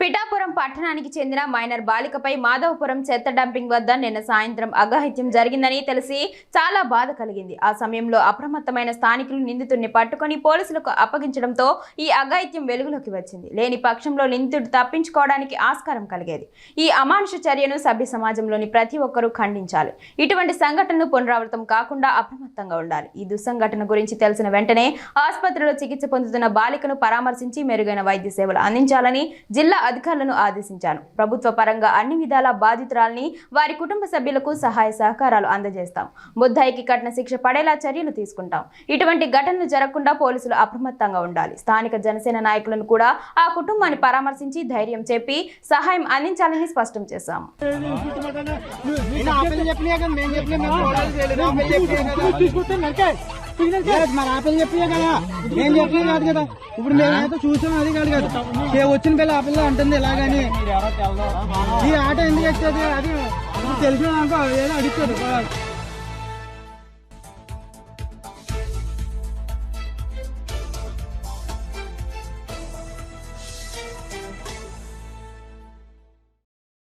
Pithapuram పట్టణానికి చెందిన minor బాలికపై మాధవపురం చెత్త డంపింగ్ వద్ద నిన్న సాయంత్రం అఘాయిత్యం జరిగిందని తెలిసి చాలా బాధ కలిగింది. ఆ సమయంలో అప్రమత్తమైన స్థానికులు నిందితుడిని పట్టుకొని పోలీసులకు అప్పగించడంతో ఈ అఘాయిత్యం వెలుగులోకి వచ్చింది. లేని పక్షంలో నిందితుడు తప్పించుకోవడానికి ఆస్కారం కలిగేది. ఈ అమానుష చర్యను సభ్య సమాజంలోని ప్రతి ఒక్కరూ ఖండించాలి. ఇటువంటి సంఘటనలు పునరావృతం కాకుండా అప్రమత్తంగా ఉండాలి. ఈ దుస్సంఘటన గురించి తెలిసిన వెంటనే ఆసుపత్రిలో చికిత్స పొందుతున్న బాలికను పరామర్శించి మెరుగైన వైద్య సేవలు అందించాలని జిల్లా అధికారులను ఆదేశించాను. ప్రభుత్వ పరంగా అన్ని విధాల బాధితురాల్ని వారి కుటుంబ సభ్యులకు సహాయ సహకారాలు అందజేస్తాం. ముద్దాయికి కఠిన శిక్ష పడేలా చర్యలు తీసుకుంటాం. ఇటువంటి ఘటనలు జరగకుండా పోలీసులు అప్రమత్తంగా ఉండాలి. స్థానిక జనసేన నాయకులను కూడా ఆ కుటుంబాన్ని పరామర్శించి ధైర్యం చెప్పి సహాయం అందించాలని స్పష్టం చేశాం. చెప్పినా మరి ఆపిల్ చెప్పినా కదా. మేము చెప్పినా కాదు కదా. ఇప్పుడు మేమైతే చూసాం అది కాదు కదా. ఏ వచ్చిన పిల్ల ఆ పిల్ల అంటుంది ఇలాగని ఈ ఆట ఎందుకు వచ్చేది అది తెలిసిన అనుకో ఏదో అడుగుతారు